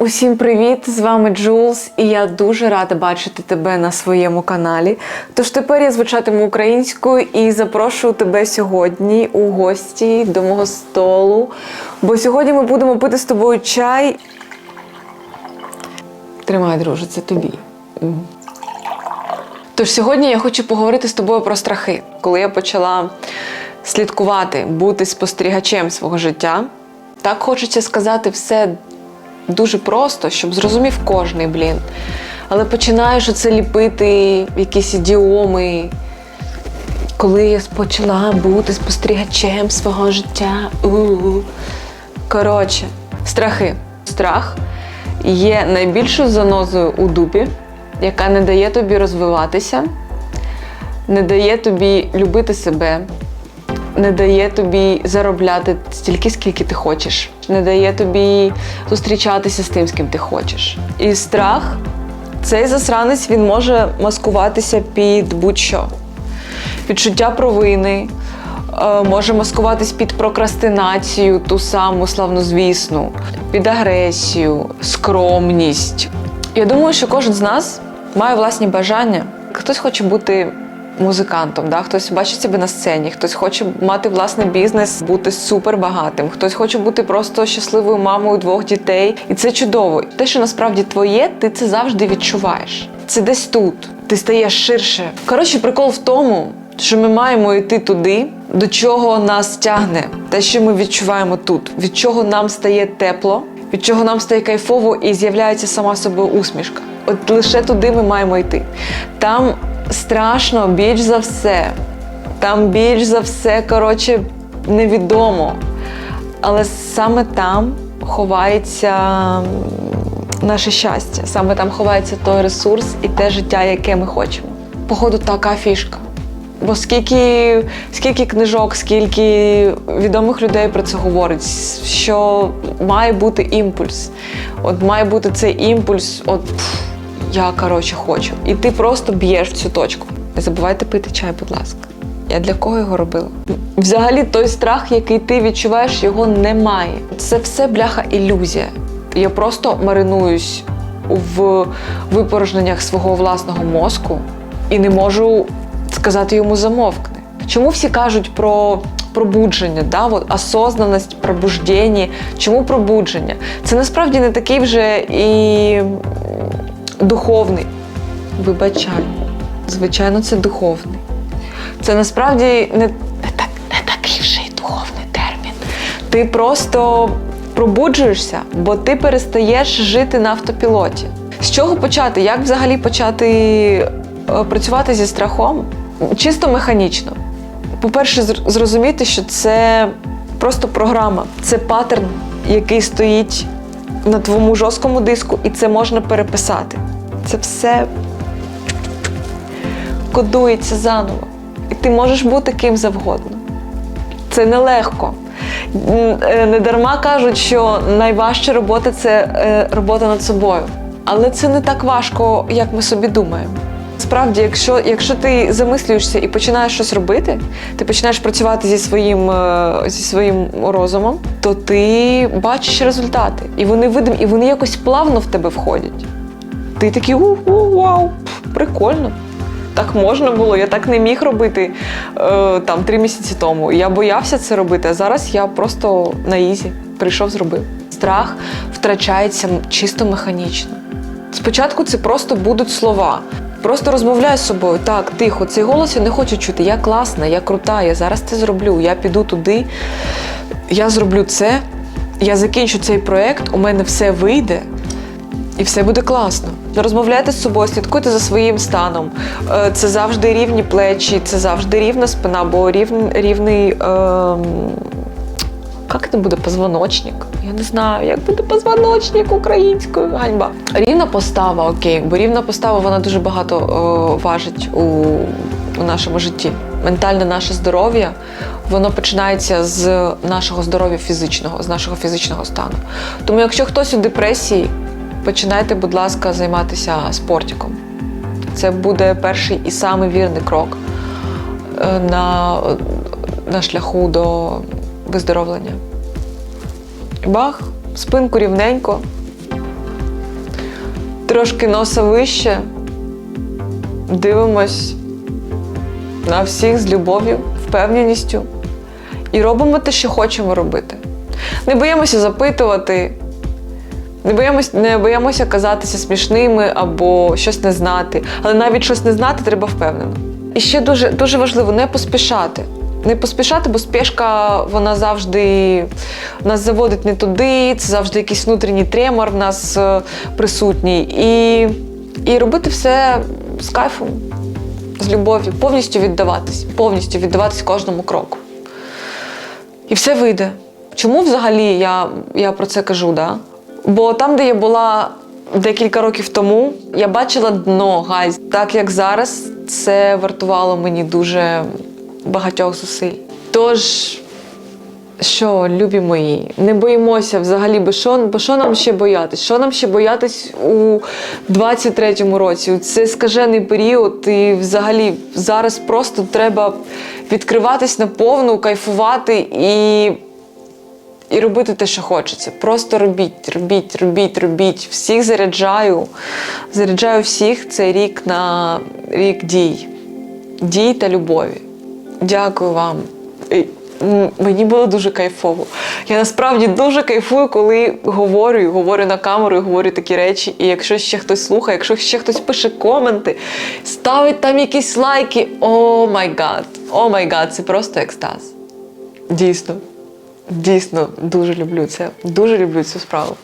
Усім привіт! З вами Джулс, і я дуже рада бачити тебе на своєму каналі. Тож тепер я звучатиму українською і запрошую тебе сьогодні у гості до мого столу. Бо сьогодні ми будемо пити з тобою чай. Тримай, друже, це тобі. Тож сьогодні я хочу поговорити з тобою про страхи. Коли я почала слідкувати, бути спостерігачем свого життя, так хочеться сказати все дуже просто, щоб зрозумів кожний, блін. Але починаєш оце ліпити якісь ідіоми. Коли я почала бути спостерігачем свого життя. У-у-у. Коротше, страхи. Страх є найбільшою занозою у дупі, яка не дає тобі розвиватися, не дає тобі любити себе, не дає тобі заробляти стільки, скільки ти хочеш, не дає тобі зустрічатися з тим, з ким ти хочеш. І страх, цей засранець він може маскуватися під будь-що. Відчуття провини, е, може маскуватись під прокрастинацію, ту саму славнозвісну, під агресію, скромність. Я думаю, що кожен з нас має власні бажання. Хтось хоче бути музикантом, да? хтось бачить себе на сцені, хтось хоче мати власний бізнес, бути супербагатим, хтось хоче бути просто щасливою мамою двох дітей. І це чудово. Те, що насправді твоє, ти це завжди відчуваєш. Це десь тут. Ти стаєш ширше. Коротше, прикол в тому, що ми маємо йти туди, до чого нас тягне, те, що ми відчуваємо тут, від чого нам стає тепло, від чого нам стає кайфово і з'являється сама собою усмішка. От лише туди ми маємо йти. Там страшно більш за все. Там більш за все, коротше, невідомо. Але саме там ховається наше щастя, саме там ховається той ресурс і те життя, яке ми хочемо. Походу, така фішка. Бо скільки, скільки книжок, скільки відомих людей про це говорить, що має бути імпульс. От має бути цей імпульс, от я коротше хочу. І ти просто б'єш в цю точку. Не забувайте пити чай, будь ласка. Я для кого його робила? Взагалі, той страх, який ти відчуваєш, його немає. Це все бляха ілюзія. Я просто маринуюсь в випорожненнях свого власного мозку і не можу сказати йому замовкни. Чому всі кажуть про пробудження, да? От, осознаність, пробуждення? Чому пробудження? Це насправді не такий вже і духовний. Вибачай. Звичайно, це духовний. Це насправді не, не, так, не такий вже й духовний термін. Ти просто пробуджуєшся, бо ти перестаєш жити на автопілоті. З чого почати? Як взагалі почати е, працювати зі страхом? Чисто механічно. По-перше, зр- зрозуміти, що це просто програма, це паттерн, який стоїть на твоєму жорсткому диску, і це можна переписати. Це все кодується заново. І ти можеш бути ким завгодно. Це нелегко. Е, Не дарма кажуть, що найважча робота це е, робота над собою. Але це не так важко, як ми собі думаємо. Справді, якщо, якщо ти замислюєшся і починаєш щось робити, ти починаєш працювати зі своїм, е, зі своїм розумом, то ти бачиш результати. І вони видимі, і вони якось плавно в тебе входять. Ти такий вау, прикольно. Так можна було, я так не міг робити е, там три місяці тому. Я боявся це робити, а зараз я просто на ізі прийшов, зробив. Страх втрачається чисто механічно. Спочатку це просто будуть слова. Просто розмовляй з собою. Так, тихо, цей голос я не хочу чути. Я класна, я крута, я зараз це зроблю. Я піду туди, я зроблю це, я закінчу цей проект, у мене все вийде. І все буде класно. Розмовляйте з собою, слідкуйте за своїм станом. Е, Це завжди рівні плечі, це завжди рівна спина, бо рівн, рівний. Ем... Як це буде позвоночник? Я не знаю, як буде позвоночник українською. Ганьба. Рівна постава, окей, бо рівна постава вона дуже багато е, важить у, у нашому житті. Ментальне наше здоров'я, воно починається з нашого здоров'я фізичного, з нашого фізичного стану. Тому, якщо хтось у депресії, починайте, будь ласка, займатися спортиком. Це буде перший і самий вірний крок е, на, на шляху до виздоровлення. Бах, спинку рівненько, трошки носа вище, дивимось на всіх з любов'ю, впевненістю і робимо те, що хочемо робити. Не боїмося запитувати, не боїмося, не боїмося казатися смішними або щось не знати. Але навіть щось не знати треба впевнено. І ще дуже, дуже важливо не поспішати. Не поспішати, бо спешка вона завжди нас заводить не туди, це завжди якийсь внутрішній тремор в нас е, присутній. І, і робити все з кайфом, з любов'ю, повністю віддаватись, повністю віддаватись кожному кроку. І все вийде. Чому взагалі я, я про це кажу? Да? Бо там, де я була декілька років тому, я бачила дно гайз. Так як зараз, це вартувало мені дуже багатьох зусиль. Тож, що, любі мої, не боїмося взагалі, бо що, бо що нам ще боятись? Що нам ще боятись у 23-му році? Це скажений період, і взагалі зараз просто треба відкриватись наповну, кайфувати і і робити те, що хочеться. Просто робіть, робіть, робіть, робіть. Всіх заряджаю. Заряджаю всіх цей рік на рік дій, дій та любові. Дякую вам. Мені було дуже кайфово. Я насправді дуже кайфую, коли говорю, говорю на камеру, і говорю такі речі. І якщо ще хтось слухає, якщо ще хтось пише коменти, ставить там якісь лайки. О май гад! О май гад, це просто екстаз. Дійсно. Дійсно, дуже люблю це. Дуже люблю цю справу.